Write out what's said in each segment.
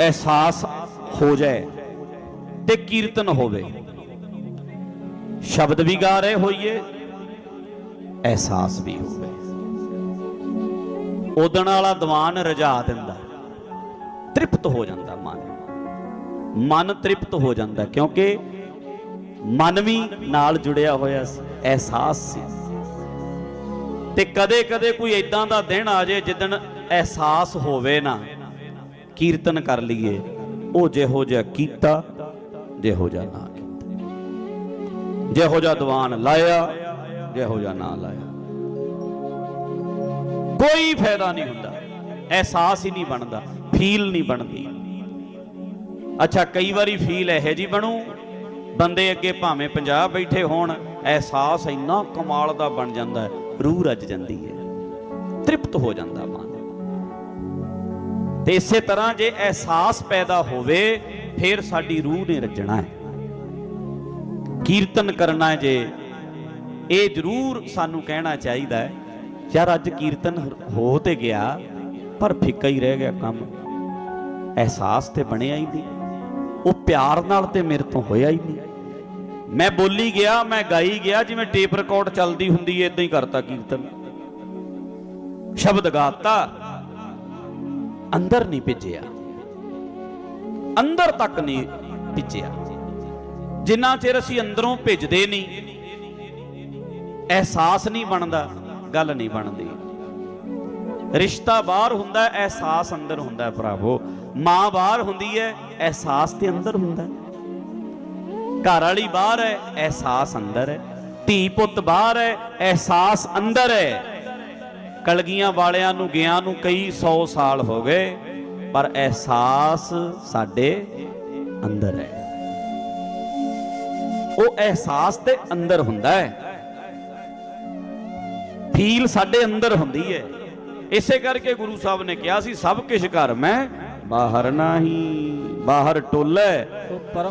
ਅਹਿਸਾਸ ਹੋ ਜਾਏ ਤੇ ਕੀਰਤਨ ਹੋਵੇ। ਸ਼ਬਦ ਵੀ ਗਾ ਰਹੇ ਹੋਈਏ, ਅਹਿਸਾਸ ਵੀ ਹੋਵੇ। ਉਦਣ ਵਾਲਾ ਦੀਵਾਨ ਰਜਾ ਦਿੰਦਾ, ਤ੍ਰਿਪਤ ਹੋ ਜਾਂਦਾ ਮਨ। ਮਨ ਤ੍ਰਿਪਤ ਹੋ ਜਾਂਦਾ ਕਿਉਂਕਿ ਮਨ ਵੀ ਨਾਲ ਜੁੜਿਆ ਹੋਇਆ ਸੀ, ਅਹਿਸਾਸ ਸੀ। ਤੇ ਕਦੇ-ਕਦੇ ਕੋਈ ਇਦਾਂ ਦਾ ਦਿਨ ਆ ਜੇ ਜਿੱਦਣ ਅਹਿਸਾਸ ਹੋਵੇ ਨਾ। ਕੀਰਤਨ ਕਰ ਲਈਏ, ਉਹ ਜਿਹੋ ਜਿਹਾ ਕੀਤਾ, ਜਿਹੋ ਜਿਹਾ ਨਾ ਕੀਤਾ। ਜਿਹੋ ਜਿਹਾ ਦੀਵਾਨ ਲਾਇਆ, ਜਿਹੋ ਜਿਹਾ ਨਾ ਲਾਇਆ। ਕੋਈ ਫਾਇਦਾ ਨਹੀਂ ਹੁੰਦਾ, ਅਹਿਸਾਸ ਹੀ ਨਹੀਂ ਬਣਦਾ, ਫੀਲ ਨਹੀਂ ਬਣਦੀ। ਅੱਛਾ, ਕਈ ਵਾਰੀ ਫੀਲ ਇਹੋ ਜੀ ਬਣੂ, ਬੰਦੇ ਅੱਗੇ ਭਾਵੇਂ 50 ਬੈਠੇ ਹੋਣ, ਅਹਿਸਾਸ ਇੰਨਾ ਕਮਾਲ ਦਾ ਬਣ ਜਾਂਦਾ, ਰੂਹ ਰੱਜ ਜਾਂਦੀ ਹੈ, ਤ੍ਰਿਪਤ ਹੋ ਜਾਂਦਾ। ਤੇ ਇਸੇ ਤਰ੍ਹਾਂ ਜੇ ਅਹਿਸਾਸ ਪੈਦਾ ਹੋਵੇ, ਫਿਰ ਸਾਡੀ ਰੂਹ ਨੇ ਰੱਜਣਾ ਹੈ। ਕੀਰਤਨ ਕਰਨਾ ਹੈ ਜੇ, ਇਹ ਜ਼ਰੂਰ ਸਾਨੂੰ ਕਹਿਣਾ ਚਾਹੀਦਾ ਹੈ, ਯਾਰ ਅੱਜ ਕੀਰਤਨ ਹੋ ਤੇ ਗਿਆ, ਪਰ ਫਿੱਕਾ ਹੀ ਰਹਿ ਗਿਆ ਕੰਮ। ਅਹਿਸਾਸ ਤੇ ਬਣਿਆ ਹੀ ਨਹੀਂ। ਉਹ ਪਿਆਰ ਨਾਲ ਤੇ ਮੇਰੇ ਤੋਂ ਹੋਇਆ ਹੀ ਨਹੀਂ। ਮੈਂ ਬੋਲੀ ਗਿਆ, ਮੈਂ ਗਾਈ ਗਿਆ, ਜਿਵੇਂ ਟੇਪ ਰਿਕਾਰਡ ਚੱਲਦੀ ਹੁੰਦੀ ਏ ਇਦਾਂ ਹੀ ਕਰਤਾ ਕੀਰਤਨ। ਸ਼ਬਦ ਗਾਤਾ। ਅੰਦਰ ਨਹੀਂ ਭਿੱਜਿਆ। ਅੰਦਰ ਤੱਕ ਨਹੀਂ ਭਿੱਜਿਆ। ਜਿੰਨਾ ਚਿਰ ਅਸੀਂ ਅੰਦਰੋਂ ਭਿੱਜਦੇ ਨਹੀਂ, ਅਹਿਸਾਸ ਨਹੀਂ ਬਣਦਾ, ਗੱਲ ਨਹੀਂ ਬਣਦੀ। ਰਿਸ਼ਤਾ ਬਾਹਰ ਹੁੰਦਾ, ਅਹਿਸਾਸ ਅੰਦਰ ਹੁੰਦਾ ਭਰਾਵੋ। ਮਾਂ ਬਾਹਰ ਹੁੰਦੀ ਹੈ, ਅਹਿਸਾਸ ਤੇ ਅੰਦਰ ਹੁੰਦਾ। ਘਰ ਵਾਲੀ ਬਾਹਰ ਹੈ, ਅਹਿਸਾਸ ਅੰਦਰ ਹੈ। ਧੀ ਪੁੱਤ ਬਾਹਰ ਹੈ, ਅਹਿਸਾਸ ਅੰਦਰ ਹੈ। ਕਲਗੀਆਂ ਵਾਲਿਆਂ ਨੂੰ, ਗਿਆ ਨੂੰ ਕਈ 100 ਸਾਲ ਹੋ ਗਏ, ਪਰ ਅਹਿਸਾਸ ਸਾਡੇ ਅੰਦਰ ਹੈ। ਉਹ ਅਹਿਸਾਸ ਤੇ ਅੰਦਰ ਹੁੰਦਾ ਹੈ। ਫੀਲ ਸਾਡੇ ਅੰਦਰ ਹੁੰਦੀ ਹੈ। ਇਸੇ ਕਰਕੇ ਗੁਰੂ ਸਾਹਿਬ ਨੇ ਕਿਹਾ ਸੀ, ਸਭ ਕਿਛ ਘਰ ਮੈਂ ਬਾਹਰ ਨਹੀਂ, ਬਾਹਰ ਟੋਲੇ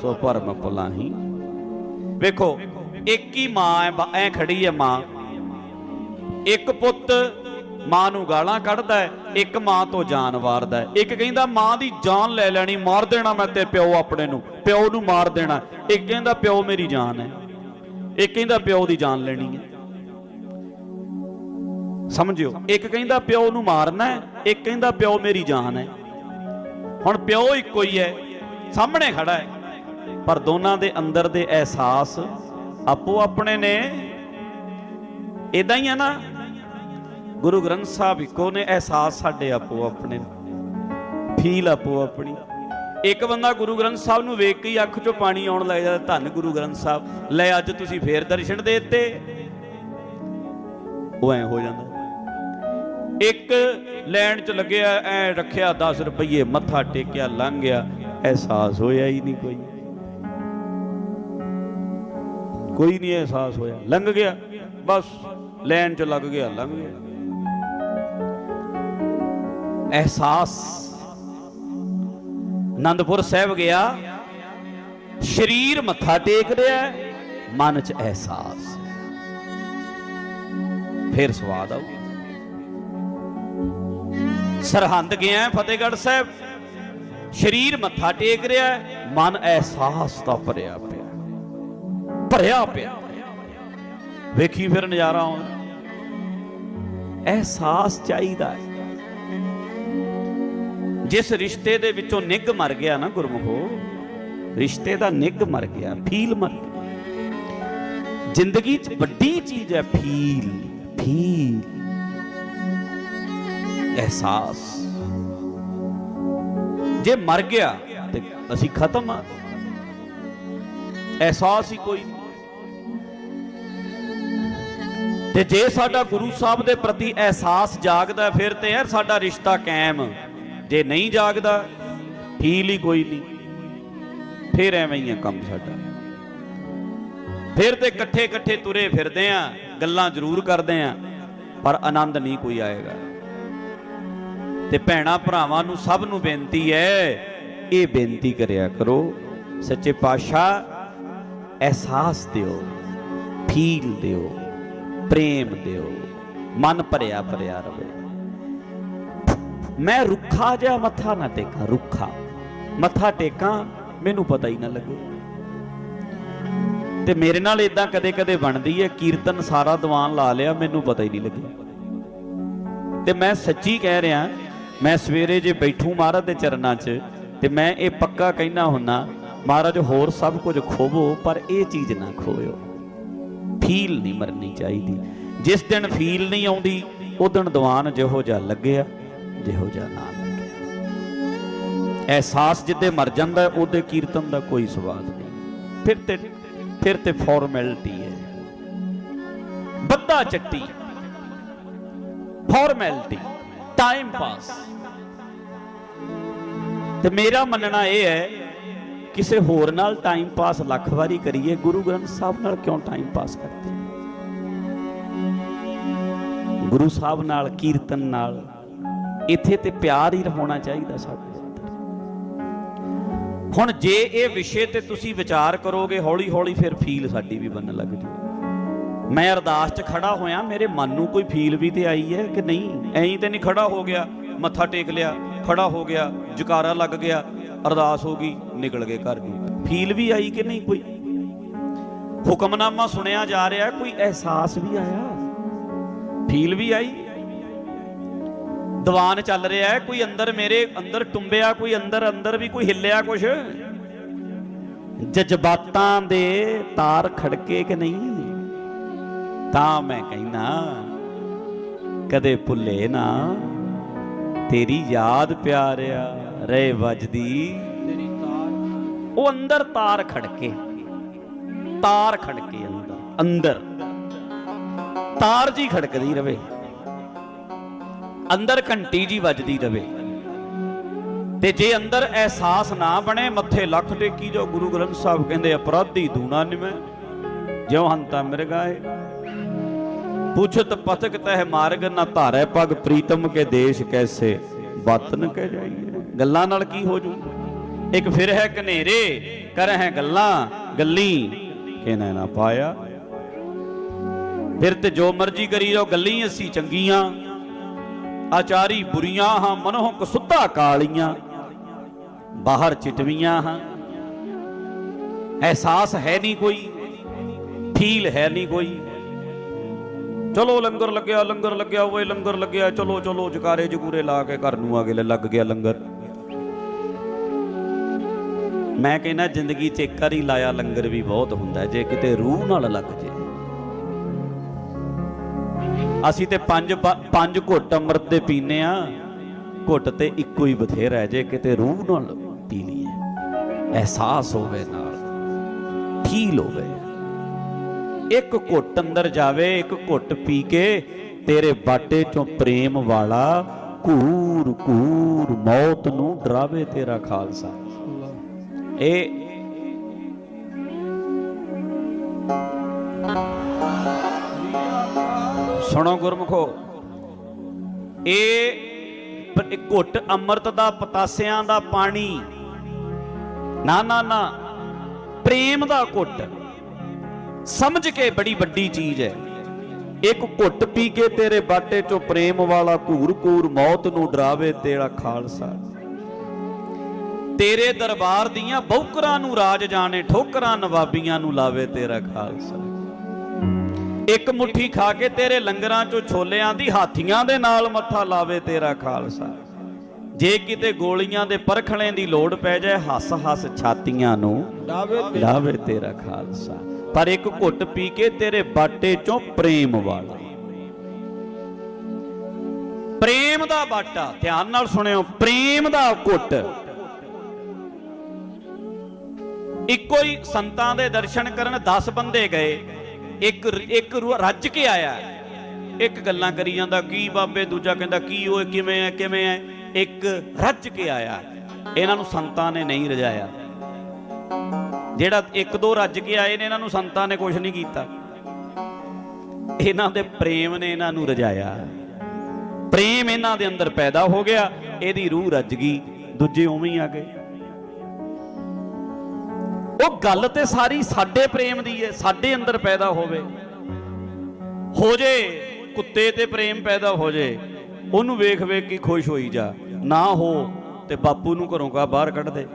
ਸੋ ਪਰਮ ਪੁਲਾਹੀ। ਵੇਖੋ, ਇੱਕ ਹੀ ਮਾਂ ਹੈ, ਬਾ- ਐ ਖੜੀ ਹੈ ਮਾਂ। ਇੱਕ ਪੁੱਤ ਮਾਂ ਨੂੰ ਗਾਲਾਂ ਕੱਢਦਾ ਹੈ, ਇੱਕ ਮਾਂ ਤੋਂ ਜਾਨ ਵਾਰਦਾ ਹੈ। ਇੱਕ ਕਹਿੰਦਾ, ਮਾਂ ਦੀ ਜਾਨ ਲੈ ਲੈਣੀ, ਮਾਰ ਦੇਣਾ ਮੈਂ ਤੇ ਪਿਓ ਆਪਣੇ ਨੂੰ, ਪਿਓ ਨੂੰ ਮਾਰ ਦੇਣਾ। ਇੱਕ ਕਹਿੰਦਾ, ਪਿਓ ਮੇਰੀ ਜਾਨ ਹੈ। ਇੱਕ ਕਹਿੰਦਾ, ਪਿਓ ਦੀ ਜਾਨ ਲੈਣੀ ਹੈ। ਸਮਝਿਓ? ਇੱਕ ਕਹਿੰਦਾ, ਪਿਓ ਨੂੰ ਮਾਰਨਾ ਹੈ। ਇੱਕ ਕਹਿੰਦਾ, ਪਿਓ ਮੇਰੀ ਜਾਨ ਹੈ। ਹੁਣ ਪਿਓ ਇੱਕੋ ਹੀ ਹੈ, ਸਾਹਮਣੇ ਖੜਾ ਹੈ। ਪਰ ਦੋਨਾਂ ਦੇ ਅੰਦਰ ਦੇ ਅਹਿਸਾਸ ਆਪੋ ਆਪਣੇ ਨੇ। ਇਦਾਂ ਹੀ ਹੈ ਨਾ ਗੁਰੂ ਗ੍ਰੰਥ ਸਾਹਿਬ ਇੱਕੋ ਨੇ ਅਹਿਸਾਸ ਸਾਡੇ ਆਪੋ ਆਪਣੇ ਫੀਲ ਆਪੋ ਆਪਣੀ। ਇੱਕ ਬੰਦਾ ਗੁਰੂ ਗ੍ਰੰਥ ਸਾਹਿਬ ਨੂੰ ਵੇਖ ਕੇ ਹੀ ਅੱਖ 'ਚੋਂ ਪਾਣੀ ਆਉਣ ਲੱਗ ਜਾਂਦਾ, ਧੰਨ ਗੁਰੂ ਗ੍ਰੰਥ ਸਾਹਿਬ। ਲੈ ਅੱਜ ਤੁਸੀਂ ਫੇਰ ਦਰਸ਼ਨ ਦੇ ਦਿੱਤੇ। ਉਹ ਐ ਹੋ ਜਾਂਦਾ। ਇੱਕ ਲੈਣ 'ਚ ਲੱਗਿਆ, ਐ ਰੱਖਿਆ 10 ਰੁਪਏ ਮੱਥਾ ਟੇਕਿਆ, ਲੰਘ ਗਿਆ। ਅਹਿਸਾਸ ਹੋਇਆ ਹੀ ਨਹੀਂ ਕੋਈ। ਕੋਈ ਨਹੀਂ ਅਹਿਸਾਸ ਹੋਇਆ। ਲੰਘ ਗਿਆ। ਬਸ, ਲੈਣ 'ਚ ਲੱਗ ਗਿਆ, ਲੰਘ ਗਿਆ। ਅਹਿਸਾਸ। ਆਨੰਦਪੁਰ ਸਾਹਿਬ ਗਿਆ। ਸਰੀਰ ਮੱਥਾ ਟੇਕ ਰਿਹਾ ਮਨ 'ਚ ਅਹਿਸਾਸ। ਫਿਰ ਸਵਾਦ ਆਊ ਸਰਹੰਦ ਗਿਆ ਫਤਿਹਗੜ੍ਹ ਸਾਹਿਬ। ਸਰੀਰ ਮੱਥਾ ਟੇਕ ਰਿਹਾ ਮਨ ਅਹਿਸਾਸ ਤਾਂ ਭਰਿਆ ਪਿਆ। ਭਰਿਆ ਪਿਆ। ਵੇਖੀ ਫਿਰ ਨਜ਼ਾਰਾ ਆਉਂਦਾ। ਅਹਿਸਾਸ ਚਾਹੀਦਾ ਹੈ। ਜਿਸ ਰਿਸ਼ਤੇ ਦੇ ਵਿੱਚੋਂ ਨਿੱਘ ਮਰ ਗਿਆ ਨਾ ਗੁਰਮੁਖੋ, ਰਿਸ਼ਤੇ ਦਾ ਨਿੱਘ ਮਰ ਗਿਆ, ਫੀਲ ਮਰ ਗਿਆ। ਜ਼ਿੰਦਗੀ 'ਚ ਵੱਡੀ ਚੀਜ਼ ਹੈ ਫੀਲ ਫੀਲ। ਅਹਿਸਾਸ। ਜੇ ਮਰ ਗਿਆ ਤੇ ਅਸੀਂ ਖਤਮ ਆ। ਅਹਿਸਾਸ ਹੀ ਕੋਈ ਤੇ ਜੇ ਸਾਡਾ ਗੁਰੂ ਸਾਹਿਬ ਦੇ ਪ੍ਰਤੀ ਅਹਿਸਾਸ ਜਾਗਦਾ ਫਿਰ ਤੇ ਯਾਰ ਸਾਡਾ ਰਿਸ਼ਤਾ ਕਾਇਮ। ਜੇ ਨਹੀਂ ਜਾਗਦਾ ਫੀਲ ਹੀ ਕੋਈ ਨਹੀਂ। ਫਿਰ ਐਵੇਂ ਹੀ ਆ ਕੰਮ ਸਾਡਾ। ਫਿਰ ਤੇ ਇਕੱਠੇ ਇਕੱਠੇ ਤੁਰੇ ਫਿਰਦੇ ਆ, ਗੱਲਾਂ ਜ਼ਰੂਰ ਕਰਦੇ ਆ, ਪਰ ਆਨੰਦ ਨਹੀਂ ਕੋਈ ਆਏਗਾ। ਤੇ ਭੈਣਾ ਭਰਾਵਾਂ ਨੂੰ ਸਭ ਨੂੰ ਬੇਨਤੀ ਹੈ, ਇਹ ਬੇਨਤੀ ਕਰਿਆ ਕਰੋ, ਸੱਚੇ ਪਾਤਸ਼ਾਹ, ਅਹਿਸਾਸ ਦਿਓ, ਫੀਲ ਦਿਓ, ਪ੍ਰੇਮ ਦਿਓ, ਮਨ ਭਰਿਆ ਭਰਿਆ ਰਵੇ। ਮੈਂ ਰੁੱਖਾ ਜਿਹਾ ਮੱਥਾ ਨਾ ਟੇਕਾਂ, ਰੁੱਖਾ। ਮੱਥਾ ਟੇਕਾਂ, ਮੈਨੂੰ ਪਤਾ ਹੀ ਨਾ ਲੱਗੇ। ਤੇ ਮੇਰੇ ਨਾਲ ਇਦਾਂ ਕਦੇ-ਕਦੇ ਬਣਦੀ ਹੈ, ਕੀਰਤਨ ਸਾਰਾ ਦੀਵਾਨ ਲਾ ਲਿਆ, ਮੈਨੂੰ ਪਤਾ ਹੀ ਨਹੀਂ ਲੱਗਿਆ। ਤੇ ਮੈਂ ਸੱਚੀ ਕਹਿ ਰਿਹਾ, ਮੈਂ ਸਵੇਰੇ ਜੇ ਬੈਠੂ ਮਹਾਰਾਜ ਦੇ ਚਰਨਾਂ 'ਚ, ਤੇ ਮੈਂ ਇਹ ਪੱਕਾ ਕਹਿਣਾ ਹੁੰਨਾ, ਮਹਾਰਾਜ ਹੋਰ ਸਭ ਕੁਝ ਖੋਵੋ, ਪਰ ਇਹ ਚੀਜ਼ ਨਾ ਖੋਇਓ। ਫੀਲ ਨਹੀਂ ਮਰਨੀ ਚਾਹੀਦੀ। ਜਿਸ ਦਿਨ ਫੀਲ ਨਹੀਂ ਆਉਂਦੀ, ਉਹ ਦਿਨ ਦੀਵਾਨ ਜਿਹੋ ਜਿਹਾ ਲੱਗਿਆ। ਜਿਹੋ ਜਿਹਾ ਨਾ ਲੱਗਿਆ ਅਹਿਸਾਸ ਜਿੱਦੇ ਮਰ ਜਾਂਦਾ ਉਹਦੇ ਕੀਰਤਨ ਦਾ ਕੋਈ ਸਵਾਦ ਨਹੀਂ। ਫਿਰ ਤੇ ਫਿਰ ਤੇ ਫਾਰਮੈਲਿਟੀ ਹੈ। ਬੱਦਾ ਚੱਟੀ। ਫਾਰਮੈਲਿਟੀ ਟਾਈਮ ਪਾਸ ਤੇ ਮੇਰਾ ਮੰਨਣਾ ਇਹ ਹੈ, ਕਿਸੇ ਹੋਰ ਨਾਲ ਟਾਈਮ ਪਾਸ ਲੱਖ ਵਾਰੀ ਕਰੀਏ, ਗੁਰੂ ਗ੍ਰੰਥ ਸਾਹਿਬ ਨਾਲ ਕਿਉਂ ਟਾਈਮ ਪਾਸ ਕਰਦੇ ਗੁਰੂ ਸਾਹਿਬ ਨਾਲ ਕੀਰਤਨ ਨਾਲ ਇੱਥੇ ਤੇ ਪਿਆਰ ਹੀ ਹੋਣਾ ਚਾਹੀਦਾ ਸਾਡੇ ਅੰਦਰ। ਹੁਣ ਜੇ ਇਹ ਵਿਸ਼ੇ ਤੇ ਤੁਸੀਂ ਵਿਚਾਰ ਕਰੋਗੇ ਹੌਲੀ ਹੌਲੀ ਫਿਰ ਫੀਲ ਸਾਡੀ ਵੀ ਬਣਨ ਲੱਗ ਜੂ। ਮੈਂ ਅਰਦਾਸ 'ਚ ਖੜਾ ਹੋਇਆ, ਮੇਰੇ ਮਨ ਨੂੰ ਕੋਈ ਫੀਲ ਵੀ ਤੇ ਆਈ ਹੈ ਕਿ ਨਹੀਂ? ਐਂ ਤੇ ਨਹੀਂ ਖੜਾ ਹੋ ਗਿਆ, ਮੱਥਾ ਟੇਕ ਲਿਆ, ਖੜਾ ਹੋ ਗਿਆ, ਜੁਕਾਰਾ ਲੱਗ ਗਿਆ, ਅਰਦਾਸ ਹੋ ਗਈ, ਨਿਕਲ ਗਏ ਘਰ ਨੂੰ। ਫੀਲ ਵੀ ਆਈ ਕਿ ਨਹੀਂ ਕੋਈ? ਹੁਕਮਨਾਮਾ ਸੁਣਿਆ ਜਾ ਰਿਹਾ, ਕੋਈ ਅਹਿਸਾਸ ਵੀ ਆਇਆ? ਫੀਲ ਵੀ ਆਈ? ਦੀਵਾਨ ਚੱਲ ਰਿਹਾ ਹੈ, ਕੋਈ ਅੰਦਰ ਮੇਰੇ ਅੰਦਰ ਟੁੰਬਿਆ, ਕੋਈ ਅੰਦਰ ਅੰਦਰ ਵੀ ਕੋਈ ਹਿੱਲਿਆ ਕੁਛ? ਜਜ਼ਬਾਤਾਂ ਦੇ ਤਾਰ ਖੜਕੇ ਕਿ ਨਹੀਂ? ਤਾਂ ਮੈਂ ਕਹਿਣਾ ਕਦੇ ਭੁੱਲੇ ਨਾ, ਤੇਰੀ ਯਾਦ ਪਿਆਰਿਆ ਰਹਿ ਵੱਜਦੀ। ਤੇਰੀ ਤਾਰ ਉਹ ਅੰਦਰ ਤਾਰ ਖੜਕੇ ਤਾਰ ਖੜਕੇ ਅੰਦਰ ਅੰਦਰ। ਤਾਰ ਜੀ ਖੜਕਦੀ ਰਵੇ। ਅੰਦਰ ਘੰਟੀ ਜੀ ਵੱਜਦੀ ਰਵੇ। ਤੇ ਜੇ ਅੰਦਰ ਅਹਿਸਾਸ ਨਾ ਬਣੇ, ਮੱਥੇ ਲੱਖ ਟੇਕੀ ਜੋ ਗੁਰੂ ਗ੍ਰੰਥ ਸਾਹਿਬ ਕਹਿੰਦੇ, ਅਪਰਾਧੀ ਦੂਣਾ ਨਿਮੈ, ਜਿਉ ਹੰਤਾ ਮਿਰਗਾਏ ਪੁੱਛਤ ਪਥਕ ਤਹਿ ਮਾਰਗ ਨਾ ਧਾਰੈ ਪਗ, ਪ੍ਰੀਤਮ ਕੇ ਦੇਸ਼ ਕੈਸੇ ਵਤਨ ਕਹਿ ਜਾਈਏ। ਗੱਲਾਂ ਨਾਲ ਕੀ ਹੋ ਜੂ? ਇੱਕ ਫਿਰ ਹੈ ਕਨੇਰੇ ਕਰ ਹੈ ਗੱਲਾਂ, ਗੱਲੀ ਕਿਨੇ ਨਾ ਪਾਇਆ? ਫਿਰ ਤੇ ਜੋ ਮਰਜ਼ੀ ਕਰੀ ਜਾਓ, ਗੱਲੀ ਅਸੀਂ ਚੰਗੀਆਂ। ਆਚਾਰੀ ਬੁਰੀਆਂ ਹਾਂ ਮਨੋਂ ਕਸੁੱਧਾ ਕਾਲੀਆਂ। ਬਾਹਰ ਚਿਟਵੀਆਂ ਹਾਂ। ਅਹਿਸਾਸ ਹੈ ਨਹੀਂ ਕੋਈ, ਫੀਲ ਹੈ ਨਹੀਂ ਕੋਈ। ਚਲੋ ਲੰਗਰ ਲੱਗਿਆ ਲੰਗਰ ਲੱਗਿਆ, ਓਏ ਲੰਗਰ ਲੱਗਿਆ, ਚਲੋ ਚਲੋ, ਜਕਾਰੇ ਜਗੂਰੇ ਲਾ ਕੇ ਘਰ ਨੂੰ ਆ ਕੇ ਲੱਗ ਗਿਆ ਲੰਗਰ। ਮੈਂ ਕਹਿੰਦਾ, ਜ਼ਿੰਦਗੀ 'ਚ ਇੱਕ ਵਾਰੀ ਲਾਇਆ ਲੰਗਰ ਵੀ ਬਹੁਤ ਹੁੰਦਾ ਜੇ ਕਿਤੇ ਰੂਹ ਨਾਲ ਲੱਗ ਜੇ। ਅਸੀਂ ਤੇ ਪੰਜ ਪੰਜ ਘੁੱਟ ਅੰਮ੍ਰਿਤ ਦੇ ਪੀਨੇ ਆ ਘੁੱਟ ਤੇ ਇੱਕੋ ਹੀ ਬਥੇਰਾ ਹੈ, ਜੇ ਕਿਤੇ ਰੂਹ ਨਾਲ ਪੀ ਲਈਏ। ਅਹਿਸਾਸ ਹੋਵੇ ਨਾਲ, ਫੀਲ ਹੋਵੇ। ਇੱਕ ਘੁੱਟ ਅੰਦਰ ਜਾਵੇ, ਇੱਕ ਘੁੱਟ ਪੀ ਕੇ ਤੇਰੇ ਬਾਟੇ ਚੋਂ ਪ੍ਰੇਮ ਵਾਲਾ ਘੂਰ ਘੂਰ ਮੌਤ ਨੂੰ ਡਰਾਵੇ ਤੇਰਾ ਖਾਲਸਾ। ਇਹ ਸੁਣੋ ਗੁਰਮਖੋ। ਇਹ ਘੁੱਟ ਅੰਮ੍ਰਿਤ ਦਾ, ਪਤਾਸਿਆਂ ਦਾ ਪਾਣੀ। ਨਾ ਨਾ ਨਾ। ਪ੍ਰੇਮ ਦਾ ਘੁੱਟ। ਸਮਝ ਕੇ ਬੜੀ ਵੱਡੀ ਚੀਜ਼ ਹੈ। ਇੱਕ ਘੁੱਟ ਪੀ ਕੇ ਤੇਰੇ ਬਾਟੇ ਚੋਂ ਪ੍ਰੇਮ ਵਾਲਾ ਘੂਰ ਘੂਰ ਮੌਤ ਨੂੰ ਡਰਾਵੇ ਤੇਰਾ ਖਾਲਸਾ। ਤੇਰੇ ਦਰਬਾਰ ਦੀਆਂ ਬੌਕਰਾਂ ਨੂੰ ਰਾਜ ਜਾਣੇ, ਠੋਕਰਾਂ, ਨਵਾਬੀਆਂ ਨੂੰ ਲਾਵੇ ਤੇਰਾ ਖਾਲਸਾ। ਇੱਕ ਮੁੱਠੀ ਖਾ ਕੇ ਤੇਰੇ ਲੰਗਰਾਂ ਚੋਂ ਛੋਲਿਆਂ ਦੀ ਹਾਥੀਆਂ ਦੇ ਨਾਲ ਮੱਥਾ ਲਾਵੇ ਤੇਰਾ ਖਾਲਸਾ। ਜੇ ਕਿਤੇ ਗੋਲੀਆਂ ਦੇ ਪਰਖਣੇ ਦੀ ਲੋੜ ਪੈ ਜਾਏ ਹੱਸ ਹੱਸ ਛਾਤੀਆਂ ਨੂੰ ਲਾਵੇ ਤੇਰਾ ਖਾਲਸਾ। ਪਰ ਇੱਕ ਘੁੱਟ ਪੀ ਕੇ ਤੇਰੇ ਬਾਟੇ ਚੋਂ ਪ੍ਰੇਮ ਵਾਲਾ। ਪ੍ਰੇਮ ਦਾ ਬਾਟਾ ਧਿਆਨ ਨਾਲ ਸੁਣਿਓ ਪ੍ਰੇਮ ਦਾ ਘੁੱਟ। ਇੱਕੋ ਹੀ ਸੰਤਾਂ ਦੇ ਦਰਸ਼ਨ ਕਰਨ 10 ਬੰਦੇ ਗਏ। ਇੱਕ ਇੱਕ ਰੂ- ਰੱਜ ਕੇ ਆਇਆ। ਇੱਕ ਗੱਲਾਂ ਕਰੀ ਜਾਂਦਾ, ਕੀ ਬਾਬੇ, ਦੂਜਾ ਕਹਿੰਦਾ, ਕੀ ਓਏ, ਕਿਵੇਂ ਐ ਕਿਵੇਂ ਐ? ਇੱਕ ਰੱਜ ਕੇ ਆਇਆ। ਇਹਨਾਂ ਨੂੰ ਸੰਤਾਂ ਨੇ ਨਹੀਂ ਰਜਾਇਆ। ਜਿਹੜਾ ਇੱਕ ਦੋ ਰੱਜ ਕੇ ਆਏ ਨੇ, ਇਹਨਾਂ ਨੂੰ ਸੰਤਾਂ ਨੇ ਕੁਝ ਨਹੀਂ ਕੀਤਾ। ਇਹਨਾਂ ਦੇ ਪ੍ਰੇਮ ਨੇ ਇਹਨਾਂ ਨੂੰ ਰਜਾਇਆ। ਪ੍ਰੇਮ ਇਹਨਾਂ ਦੇ ਅੰਦਰ ਪੈਦਾ ਹੋ ਗਿਆ, ਇਹਦੀ ਰੂਹ ਰੱਜ ਗਈ, ਦੂਜੇ ਉਵੇਂ ਹੀ ਆ ਗਏ। ਉਹ ਗੱਲ ਤੇ ਸਾਰੀ ਸਾਡੇ ਪ੍ਰੇਮ ਦੀ ਹੈ, ਸਾਡੇ ਅੰਦਰ ਪੈਦਾ ਹੋਵੇ। ਹੋ ਜੇ ਕੁੱਤੇ ਤੇ ਪ੍ਰੇਮ ਪੈਦਾ ਹੋ ਜੇ, ਉਹਨੂੰ ਵੇਖ ਵੇਖ ਕੇ ਖੁਸ਼ ਹੋਈ ਜਾ। ਨਾ ਹੋ ਤੇ ਬਾਪੂ ਨੂੰ ਘਰੋਂ ਕਾ ਬਾਹਰ ਕੱਢ ਦੇ।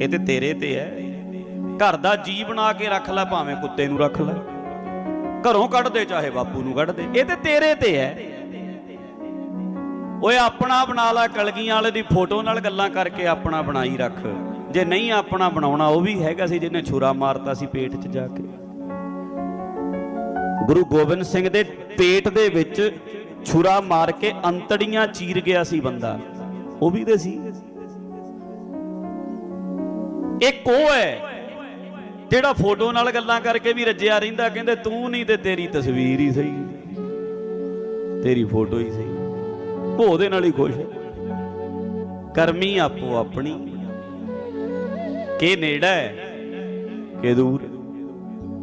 ਇਹ ਤੇ ਤੇਰੇ ਤੇ ਹੈ। ਘਰ ਦਾ ਜੀ ਬਣਾ ਕੇ ਰੱਖ ਲੈ, ਭਾਵੇਂ ਕੁੱਤੇ ਨੂੰ ਰੱਖ ਲੈ। ਘਰੋਂ ਕੱਢ ਦੇ, ਚਾਹੇ ਬਾਪੂ ਨੂੰ ਕੱਢ ਦੇ। ਇਹ ਤੇ ਤੇਰੇ ਤੇ ਹੈ। ਓਏ ਆਪਣਾ ਬਣਾ ਲੈ, ਕਲਗੀਆਂ ਵਾਲੇ ਦੀ ਫੋਟੋ ਨਾਲ ਗੱਲਾਂ ਕਰਕੇ ਆਪਣਾ ਬਣਾਈ ਰੱਖ। ਜੇ ਨਹੀਂ ਆਪਣਾ ਬਣਾਉਣਾ, ਉਹ ਵੀ ਹੈਗਾ ਸੀ ਜਿਹਨੇ ਛੁਰਾ ਮਾਰਤਾ ਸੀ ਪੇਟ 'ਚ ਜਾ ਕੇ। ਗੁਰੂ ਗੋਬਿੰਦ ਸਿੰਘ ਦੇ ਪੇਟ ਦੇ ਵਿੱਚ ਛੁਰਾ ਮਾਰ ਕੇ ਅੰਤੜੀਆਂ ਚੀਰ ਗਿਆ ਸੀ ਬੰਦਾ। ਉਹ ਵੀ ਤੇ ਸੀ। ਇੱਕ ਉਹ ਹੈ ਜਿਹੜਾ ਫੋਟੋ ਨਾਲ ਗੱਲਾਂ ਕਰਕੇ ਵੀ ਰੱਜਿਆ ਰਹਿੰਦਾ, ਕਹਿੰਦੇ ਤੂੰ ਨਹੀਂ ਤੇ ਤੇਰੀ ਤਸਵੀਰ ਹੀ ਸਹੀ। ਤੇਰੀ ਫੋਟੋ ਹੀ ਸਹੀ। ਉਹ ਉਹਦੇ ਨਾਲ ਹੀ ਖੁਸ਼ ਹੈ। ਕਰਮੀ ਆਪੋ ਆਪਣੀ। ਕਿ ਨੇੜਾ ਹੈ? ਕਿ ਦੂਰ?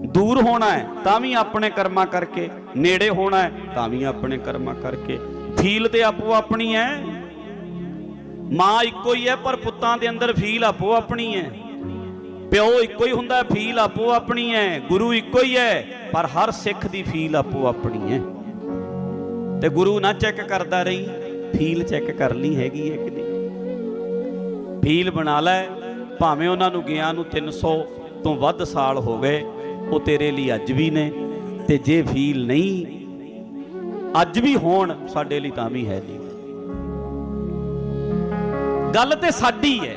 ਦੂਰ ਹੋਣਾ ਹੈ, ਤਾਂ ਵੀ ਆਪਣੇ ਕਰਮਾਂ ਕਰਕੇ। ਨੇੜੇ ਹੋਣਾ ਹੈ, ਤਾਂ ਵੀ ਆਪਣੇ ਕਰਮਾਂ ਕਰਕੇ। ਫੀਲ ਤੇ ਆਪੋ ਆਪਣੀ ਹੈ। ਮਾਂ ਇੱਕੋ ਹੀ ਹੈ, ਪਰ ਪੁੱਤਾਂ ਦੇ ਅੰਦਰ ਫੀਲ ਆਪੋ ਆਪਣੀ ਹੈ। ਪਿਓ ਇੱਕੋ ਹੀ ਹੁੰਦਾ, ਫੀਲ ਆਪੋ ਆਪਣੀ ਹੈ। ਗੁਰੂ ਇੱਕੋ ਹੀ ਹੈ, ਪਰ ਹਰ ਸਿੱਖ ਦੀ ਫੀਲ ਆਪੋ ਆਪਣੀ ਹੈ। ਤੇ ਗੁਰੂ ਨਾ ਚੈੱਕ ਕਰਦਾ ਰਹੀ, ਫੀਲ ਚੈੱਕ ਕਰ ਲਈ ਹੈਗੀ ਹੈ ਕਿ ਨਹੀਂ। ਫੀਲ ਬਣਾ ਲੈ। ਭਾਵੇਂ ਉਹਨਾਂ ਨੂੰ ਗਿਆ ਨੂੰ 300 ਤੋਂ ਵੱਧ ਸਾਲ ਹੋ ਗਏ, ਉਹ ਤੇਰੇ ਲਈ ਅੱਜ ਵੀ ਨੇ ਤੇ ਜੇ ਫੀਲ ਨਹੀਂ, ਅੱਜ ਵੀ ਹੋਣ, ਸਾਡੇ ਲਈ ਤਾਂ ਵੀ ਹੈ ਜੀ। ਗੱਲ ਤੇ ਸਾਡੀ ਹੈ।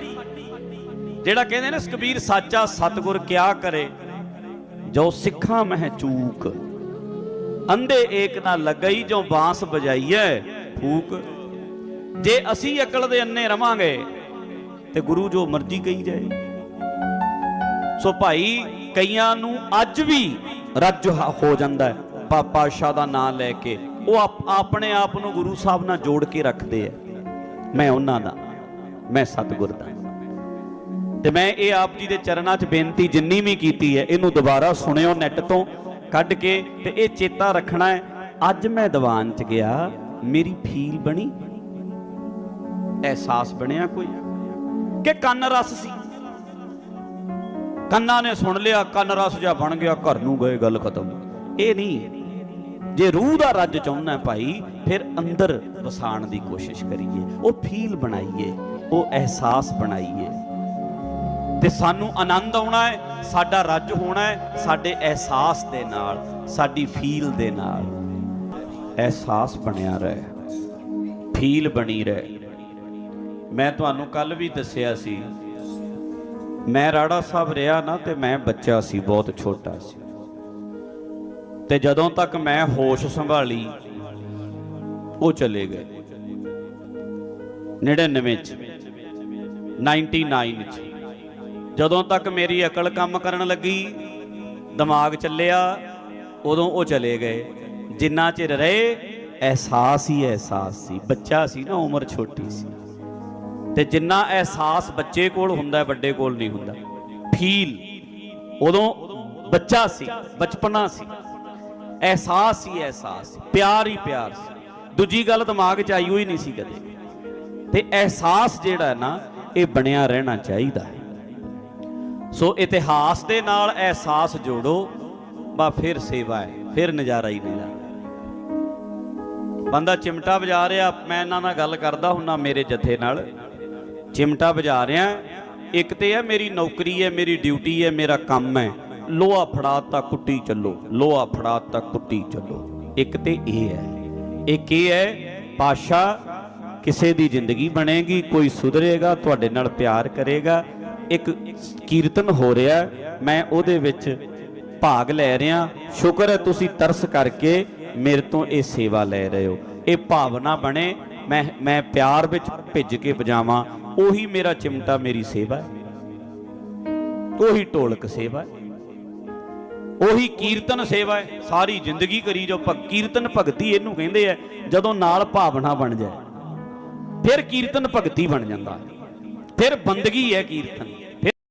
ਜਿਹੜਾ ਕਹਿੰਦੇ ਨੇ ਕਬੀਰ ਸਾਚਾ ਸਤਗੁਰ ਕਿਆ ਕਰੇ, ਜੋ ਸਿੱਖਾਂ ਮਹਿ ਚੂਕ। ਅੰਧੇ ਏਕ ਨਾ ਲੱਗਈ ਜੋ ਬਾਂਸ ਬਜਾਈਐ, ਫੂਕ। ਜੇ ਅਸੀਂ ਅਕਲ ਦੇ ਅੰਨੇ ਰਵਾਂਗੇ ਤੇ ਗੁਰੂ ਜੋ ਮਰਜ਼ੀ ਕਹੀ ਜਾਏ। ਸੋ ਭਾਈ, ਕਈਆਂ ਨੂੰ ਅੱਜ ਵੀ ਰੱਜ ਹੋ ਜਾਂਦਾ ਹੈ। ਪਾ- ਪਾਤਸ਼ਾਹ ਦਾ ਨਾਮ ਲੈ ਕੇ ਉਹ ਆਪਣੇ ਆਪ ਨੂੰ ਗੁਰੂ ਸਾਹਿਬ ਨਾਲ ਜੋੜ ਕੇ ਰੱਖਦੇ ਆ ਮੈਂ ਉਹਨਾਂ ਦਾ, ਮੈਂ ਸਤਿਗੁਰ ਦਾ। ਤੇ ਮੈਂ ਇਹ ਆਪ ਜੀ ਦੇ ਚਰਨਾਂ 'ਚ ਬੇਨਤੀ ਜਿੰਨੀ ਵੀ ਕੀਤੀ ਹੈ, ਇਹਨੂੰ ਦੁਬਾਰਾ ਸੁਣਿਓ ਨੈਟ ਤੋਂ, ਕੱਢ ਕੇ, ਤੇ ਇਹ ਚੇਤਾ ਰੱਖਣਾ ਹੈ, ਅੱਜ ਮੈਂ ਦੀਵਾਨ 'ਚ ਗਿਆ, ਮੇਰੀ ਫੀਲ ਬਣੀ। ਅਹਿਸਾਸ ਬਣਿਆ ਕੋਈ? ਕਿ ਕੰਨ ਰਸ ਸੀ। ਕੰਨਾਂ ਨੇ ਸੁਣ ਲਿਆ, ਕੰਨ ਰਸ ਜਿਹਾ ਬਣ ਗਿਆ, ਘਰ ਨੂੰ ਗਏ ਗੱਲ ਖਤਮ। ਇਹ ਨਹੀਂ ਜੇ ਰੂਹ ਦਾ ਰੱਜ ਚਾਹੁੰਦਾ ਭਾਈ, ਫਿਰ ਅੰਦਰ ਵਸਾਣ ਦੀ ਕੋਸ਼ਿਸ਼ ਕਰੀਏ। ਉਹ ਫੀਲ ਬਣਾਈਏ, ਉਹ ਅਹਿਸਾਸ ਬਣਾਈਏ। ਤੇ ਸਾਨੂੰ ਆਨੰਦ ਆਉਣਾ ਹੈ, ਸਾਡਾ ਰੱਜ ਹੋਣਾ ਹੈ, ਸਾਡੇ ਅਹਿਸਾਸ ਦੇ ਨਾਲ, ਸਾਡੀ ਫੀਲ ਦੇ ਨਾਲ। ਅਹਿਸਾਸ ਬਣਿਆ ਰਹੇ। ਫੀਲ ਬਣੀ ਰਹੇ। ਮੈਂ ਤੁਹਾਨੂੰ ਕੱਲ ਵੀ ਦੱਸਿਆ ਸੀ, ਮੈਂ ਰਾੜਾ ਸਾਹਿਬ ਰਿਹਾ ਨਾ ਤੇ ਮੈਂ ਬੱਚਾ ਸੀ, ਬਹੁਤ ਛੋਟਾ ਸੀ। ਤੇ ਜਦੋਂ ਤੱਕ ਮੈਂ ਹੋਸ਼ ਸੰਭਾਲੀ, ਉਹ ਚਲੇ ਗਏ। 99 ਚ 99 ਚ। ਜਦੋਂ ਤੱਕ ਮੇਰੀ ਅਕਲ ਕੰਮ ਕਰਨ ਲੱਗੀ, ਦਿਮਾਗ ਚੱਲਿਆ, ਉਦੋਂ ਉਹ ਚਲੇ ਗਏ। ਜਿੰਨਾ ਚਿਰ ਰਹੇ, ਅਹਿਸਾਸ ਹੀ ਅਹਿਸਾਸ ਸੀ, ਬੱਚਾ ਸੀ ਨਾ, ਉਮਰ ਛੋਟੀ ਸੀ। ਤੇ ਜਿੰਨਾ ਅਹਿਸਾਸ ਬੱਚੇ ਕੋਲ ਹੁੰਦਾ ਹੈ, ਵੱਡੇ ਕੋਲ ਨਹੀਂ ਹੁੰਦਾ। ਫੀਲ ਉਦੋਂ ਬੱਚਾ ਸੀ ਬਚਪਨਾ ਸੀ। ਅਹਿਸਾਸ ਹੀ ਅਹਿਸਾਸ ਪਿਆਰ ਹੀ ਪਿਆਰ ਸੀ। ਦੂਜੀ ਗੱਲ ਦਿਮਾਗ 'ਚ ਆਈ ਹੋਈ ਨਹੀਂ ਸੀ ਕਦੇ। ਤੇ ਅਹਿਸਾਸ ਜਿਹੜਾ ਹੈ ਨਾ ਇਹ ਬਣਿਆ ਰਹਿਣਾ ਚਾਹੀਦਾ ਹੈ। ਸੋ ਇਤਿਹਾਸ ਦੇ ਨਾਲ ਅਹਿਸਾਸ ਜੋੜੋ ਬਾ ਫਿਰ ਸੇਵਾ ਹੈ ਫਿਰ ਨਜ਼ਾਰਾ ਹੀ ਨਜ਼ਾਰਾ। ਬੰਦਾ ਚਿਮਟਾ ਵਜਾ ਰਿਹਾ ਮੈਂ ਇਹਨਾਂ ਨਾਲ ਗੱਲ ਕਰਦਾ ਹੁੰਨਾ ਮੇਰੇ ਜਥੇ ਨਾਲ। ਚਿਮਟਾ ਵਜਾ ਰਿਹਾ ਇੱਕ ਤੇ ਹੈ ਮੇਰੀ ਨੌਕਰੀ ਹੈ, ਮੇਰੀ ਡਿਊਟੀ ਹੈ, ਮੇਰਾ ਕੰਮ ਹੈ। ਲੋਹਾ ਫੜਾਤਾ ਕੁੱਟੀ ਚੱਲੋ, ਲੋਹਾ ਫੜਾਤਾ ਕੁੱਟੀ ਚੱਲੋ। ਇੱਕ ਤੇ ਇਹ ਹੈ। ਇੱਕ ਇਹ ਹੈ ਪਾਸ਼ਾ ਕਿਸੇ ਦੀ ਜ਼ਿੰਦਗੀ ਬਣੇਗੀ, ਕੋਈ ਸੁਧਰੇਗਾ, ਤੁਹਾਡੇ ਨਾਲ ਪਿਆਰ ਕਰੇਗਾ। ਇੱਕ ਕੀਰਤਨ ਹੋ ਰਿਹਾ, ਮੈਂ ਉਹਦੇ ਵਿੱਚ ਭਾਗ ਲੈ ਰਿਹਾ ਸ਼ੁਕਰ ਹੈ ਤੁਸੀਂ ਤਰਸ ਕਰਕੇ ਮੇਰੇ ਤੋਂ ਇਹ ਸੇਵਾ ਲੈ ਰਹੇ ਹੋ। ਇਹ ਭਾਵਨਾ ਬਣੇ, ਮੈਂ ਮੈਂ ਪਿਆਰ ਵਿੱਚ ਭਿੱਜ ਕੇ ਵਜਾਵਾਂ। ਉਹੀ ਮੇਰਾ ਚਿਮਟਾ, ਮੇਰੀ ਸੇਵਾ ਹੈ। ਉਹੀ ਢੋਲਕ ਸੇਵਾ ਹੈ। ਉਹੀ ਕੀਰਤਨ ਸੇਵਾ ਹੈ। ਸਾਰੀ ਜ਼ਿੰਦਗੀ ਕਰੀ ਜੋ ਭਗ ਕੀਰਤਨ ਭਗਤੀ ਇਹਨੂੰ ਕਹਿੰਦੇ ਆ, ਜਦੋਂ ਨਾਲ ਭਾਵਨਾ ਬਣ ਜਾਏ, ਫਿਰ ਕੀਰਤਨ ਭਗਤੀ ਬਣ ਜਾਂਦਾ। ਫਿਰ ਬੰਦਗੀ ਹੈ ਕੀਰਤਨ।